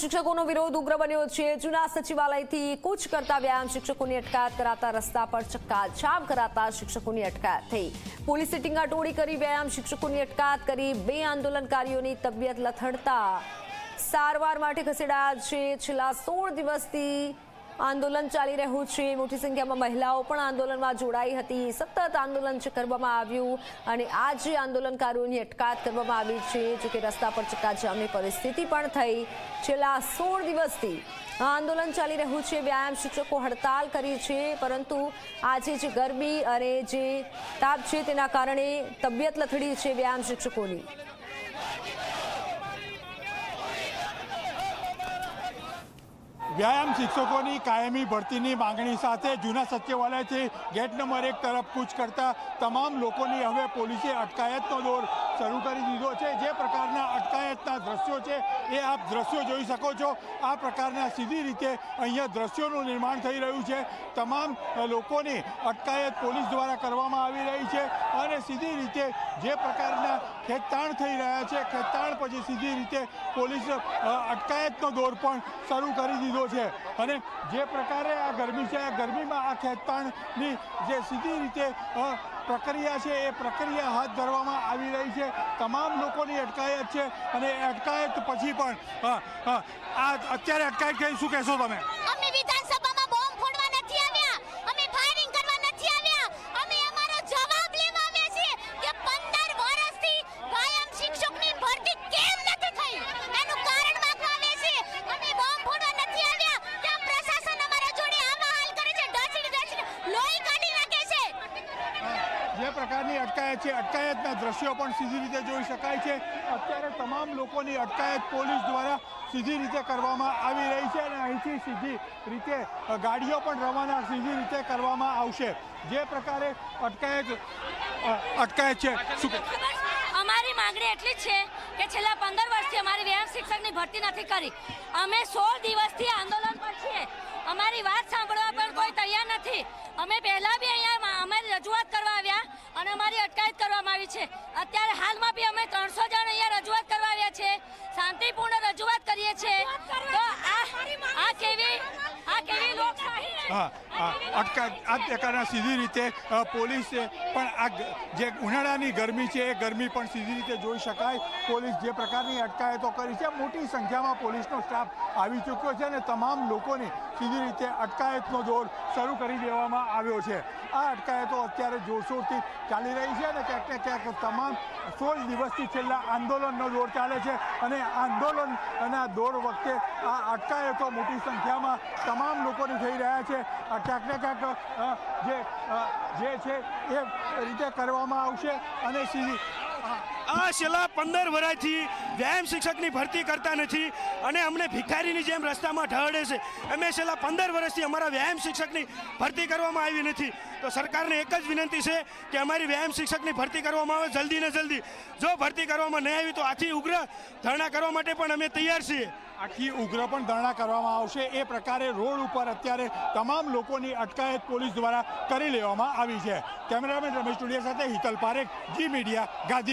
શિક્ષકોનો વિરોધ ઉગ્ર બન્યો છે. જૂના સચિવાલયથી કૂચ કરતા વ્યાયામ શિક્ષકોની અટકાયત કરાતા રસ્તા પર ચક્કાજામ કરાતા શિક્ષકોની અટકાયત થઈ. પોલીસે ટીંગાટોળી કરી વ્યાયામ શિક્ષકોની અટકાયત કરી બે આંદોલનકારીઓની તબિયત લથડતા સારવાર માટે ખસેડાયા છે. છેલ્લા સોળ દિવસથી આંદોલન ચાલી રહ્યું છે. મોટી સંખ્યામાં મહિલાઓ પણ આંદોલનમાં જોડાઈ હતી. સતત આંદોલન કરવામાં આવ્યું અને આજે આંદોલનકારોની અટકાયત કરવામાં આવી છે. જોકે રસ્તા પર ચક્કાજામની પરિસ્થિતિ પણ થઈ. છેલ્લા સોળ દિવસથી આંદોલન ચાલી રહ્યું છે. વ્યાયામ શિક્ષકો હડતાલ કરી છે. પરંતુ આજે જે ગરમી અને જે તાપ છે તેના કારણે તબિયત લથડી છે વ્યાયામ શિક્ષકોની. વ્યાયામ શિક્ષકોની કાયમી ભરતીની માંગણી સાથે જૂના સચિવાલયથી ગેટ નંબર એક તરફ કૂચ કરતા તમામ લોકોની હવે પોલીસે અટકાયતનો દોર શરૂ કરી દીધો છે. જે પ્રકારના અટકાયતના દ્રશ્યો છે એ આપ દ્રશ્યો જોઈ શકો છો. આ પ્રકારના સીધી રીતે અહીંયા દ્રશ્યોનું નિર્માણ થઈ રહ્યું છે. તમામ લોકોની અટકાયત પોલીસ દ્વારા કરવામાં આવી રહી છે અને સીધી રીતે જે પ્રકારના ખેંચતાણ થઈ રહ્યા છે, ખેંચતાણ પછી સીધી રીતે પોલીસ અટકાયતનો દોર પણ શરૂ કરી દીધો છે. અને જે પ્રકારે આ ગરમી છે, આ ગરમીમાં આ ખેંચતાણની જે સીધી રીતે પ્રક્રિયા છે, એ પ્રક્રિયા હાથ ધરવામાં આવી રહી છે. તમામ લોકોની અટકાયત છે અને અટકાયત પછી પણ આ અત્યારે અટકાયત કહી શું કહેશો તમે અમે વિધાનસભામાં બોમ્બ ફોડવા નથી આવ્યા અમે ફાયરિંગ કરવા નથી આવ્યા અમે અમારો જવાબ લેવા આવ્યા છીએ કે 15 વર્ષથી કાયમ શિક્ષકની ભરતી કેમ નથી થઈ એનું કારણ માંગવા આવ્યા છીએ અમે બોમ્બ ફોડવા નથી આવ્યા ત્યાં પ્રશાસન અમારા જોડે આવા હાલ કરે છે ડચી ડચી લોહી કાઢી નાખે છે જે પ્રકારની અટકાયત છે, અટકાયતના દ્રશ્યો પણ સીધી રીતે જોઈ શકાય છે. અત્યારે તમામ લોકોની અટકાયત પોલીસ દ્વારા સીધી રીતે કરવામાં આવી રહી છે અને અહીંથી સીધી રીતે ગાડીઓ પણ રવાના સીધી રીતે કરવામાં આવશે. જે પ્રકારે અટકાયત અટકાયત છે. અમારી માંગણી એટલી જ છે કે છેલ્લા પંદર વર્ષથી અમારી વ્યાયામ શિક્ષકની ભરતી નથી કરી. અમે સોળ દિવસથી આંદોલન પર છીએ. અમારી વાત સાંભળવા પણ કોઈ તૈયાર નથી. અમે પહેલા બી અહીંયા અમે રજૂઆત કરવા આવ્યા અને અમારી અટકાયત કરવામાં આવી છે. અત્યારે હાલમાં બી અમે ત્રણસો જણ અહીંયા રજૂઆત કરવા આવ્યા છે. શાંતિપૂર્ણ રજૂઆત કરીએ છીએ તો આ આ કેવી આ કેવી લોકશાહી અટકાયત આ પ્રકારના સીધી રીતે પોલીસે પણ આ જે ઉનાળાની ગરમી છે, એ ગરમી પણ સીધી રીતે જોઈ શકાય. પોલીસ જે પ્રકારની અટકાયતો કરી છે, મોટી સંખ્યામાં પોલીસનો સ્ટાફ આવી ચૂક્યો છે અને તમામ લોકોની સીધી રીતે અટકાયતનો દોર શરૂ કરી દેવામાં આવ્યો છે. આ અટકાયતો અત્યારે જોરશોરથી ચાલી રહી છે અને ક્યાંક ને ક્યાંક તમામ સોળ દિવસથી છેલ્લા આંદોલનનો દોર ચાલે છે અને આંદોલનના દોર વખતે આ અટકાયતો મોટી સંખ્યામાં તમામ લોકોની થઈ રહ્યા છે. ક્યાંક ને જે જે છે એ રીતે કરવામાં આવશે અને સીધી આ છેલ્લા પંદર વર્ષથી વ્યાયામ શિક્ષકની ભરતી કરતા નથી અને અમને ભિખારીની જેમ રસ્તામાં ઢળે છે. અમે છેલ્લા પંદર વર્ષથી અમારા વ્યાયામ શિક્ષકની ભરતી કરવામાં આવી નથી. તો સરકારને એક જ વિનંતી છે કે અમારી વ્યાયામ શિક્ષકની ભરતી કરવામાં આવે જલ્દી ને જલ્દી. જો ભરતી કરવામાં નહીં આવી તો આથી ઉગ્ર ધરણા કરવા માટે પણ અમે તૈયાર છીએ. આખી ઉગ્ર પણ ધરણા કરવામાં આવશે. એ પ્રકારે રોડ ઉપર અત્યારે તમામ લોકોની અટકાયત પોલીસ દ્વારા કરી લેવામાં આવી છે. કેમેરામેન રમેશ ટુડિયા સાથે હિતલ પારેખ, જી મીડિયા, ગાંધીનગર.